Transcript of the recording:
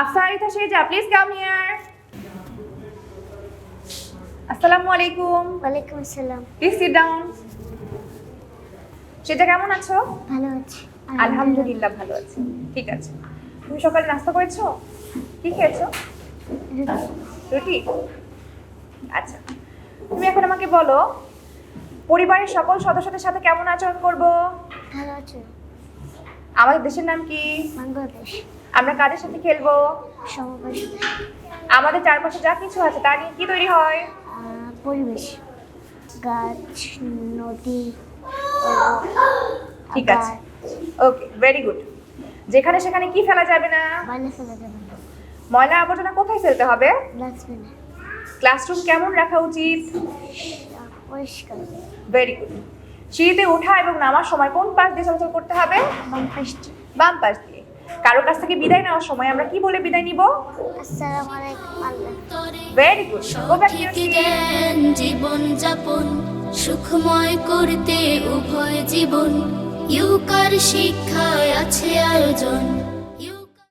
আফসার ইথা শেজা please come here আসসালামু আলাইকুম। ওয়ালাইকুম আসসালাম। প্লিজ সিট ডাউন সেটা কেমন আছো? ভালো আছি। আলহামদুলিল্লাহ ভালো আছি। ঠিক আছে। তুমি সকালে নাস্তা করেছ? কি খেয়েছো? রুটি? আচ্ছা। তুমি এখন আমাকে বলো পরিবারের সকল সদস্যদের সাথে কেমন আচরণ করব? ভালো আছো? আমাদের দেশের নাম কি? বাংলাদেশ। আমরা কাদের সাথে খেলব? আমাদের চারপাশে যা কিছু আছে তা নিয়ে কি তৈরি হয়? পরিবেশ। গাছ নদী ঠিক আছে। ওকে ভেরি গুড যেখানে সেখানে কি ফেলা যাবে না? বাইরে ফেলা যাবে না। ময়লা আবর্জনা কোথায় ফেলতে হবে? ডাস্টবিনে ক্লাসরুম কেমন রাখা উচিত? পরিষ্কার। ভেরি গুড সিঁড়িতে ওঠা এবং নামার সময় কোন পাশ দিয়ে চলাচল করতে হবে? বাম পাশটি বাম পাশ দিয়ে। কারও কাছ থেকে বিদায় নেওয়ার সময় আমরা কি বলে বিদায় নিব? আসসালামু আলাইকুম ভেরি গুড গো ব্যাক জীবন যাপন সুখময় করতে উভয় জীবন। ইউকার শিক্ষায় আছে